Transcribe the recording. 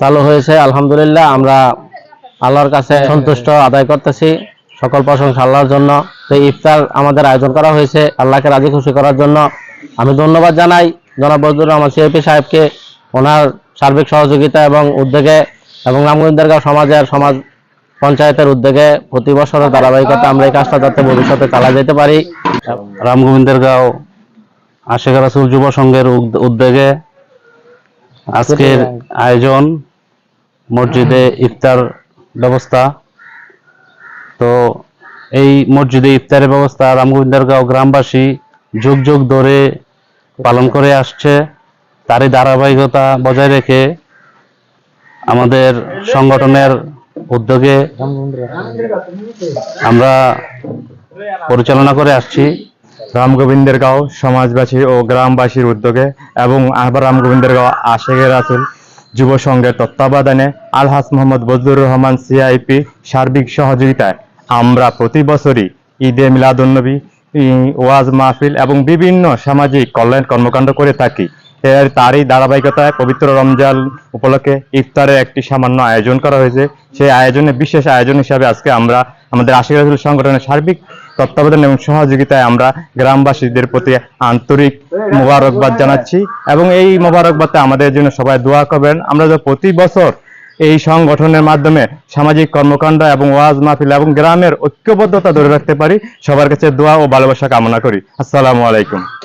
চালু হয়েছে। আলহামদুলিল্লাহ, আমরা আল্লাহর কাছে সন্তুষ্ট আদায় করতেছি। সকল প্রশংসা আল্লাহর জন্য। ইফতার আমাদের আয়োজন করা হয়েছে আল্লাহকে রাজি খুশি করার জন্য। আমি ধন্যবাদ জানাই জনাব বজরুর রহমান সিএপি সাহেবকে। ওনার সার্বিক সহযোগিতা এবং উদ্যোগে এবং রামগোবিন্দারগাঁও সমাজের সমাজ পঞ্চায়েতের উদ্যোগে প্রতি বছরের ধারাবাহিকতা আমরা এই কাজটা যাতে ভবিষ্যতে চালা যেতে পারি। রামগোবিন্দের গাঁও আশেখা রাসুল যুব সংঘের উদ- উদ্যোগে আজকের আয়োজন, মসজিদে ইফতার ব্যবস্থা। তো এই মসজিদে ইফতারের ব্যবস্থা রামগোবিন্দের গাঁও গ্রামবাসী যুগ যুগ ধরে পালন করে আসছে। তারই ধারাবাহিকতা বজায় রেখে আমাদের সংগঠনের উদ্যোগে আমরা পরিচালনা করে আসছি। রামগোবিন্দের গাঁও সমাজবাসী ও গ্রামবাসীর উদ্যোগে এবং আবার রামগোবিন্দের গাঁও আশেখের রাসুল যুব সংঘের তত্ত্বাবধানে আলহাস মোহাম্মদ বজলুর রহমান সিআইপি সার্বিক সহযোগিতায় আমরা প্রতি বছরই ঈদে মিলাদুন্নবী ওয়াজ মাহফিল এবং বিভিন্ন সামাজিক কল্যাণ কর্মকাণ্ড করে থাকি। তারই ধারাবাহিকতায় পবিত্র রমজান উপলক্ষে ইফতারের একটি সামান্য আয়োজন করা হয়েছে। সেই আয়োজনে, বিশেষ আয়োজন হিসাবে আজকে আমরা আমাদের আশিক সংগঠনের সার্বিক তত্ত্বাবধান এবং সহযোগিতায় আমরা গ্রামবাসীদের প্রতি আন্তরিক মোবারকবাদ জানাচ্ছি এবং এই মোবারকবাদে আমাদের জন্য সবাই দোয়া করবেন। আমরা যে প্রতি বছর এই সংগঠনের মাধ্যমে সামাজিক কর্মকাণ্ড এবং ওয়াজ মাহফিল এবং গ্রামের ঐক্যবদ্ধতা ধরে রাখতে পারি, সবার কাছে দোয়া ও ভালোবাসা কামনা করি। আসসালামু আলাইকুম।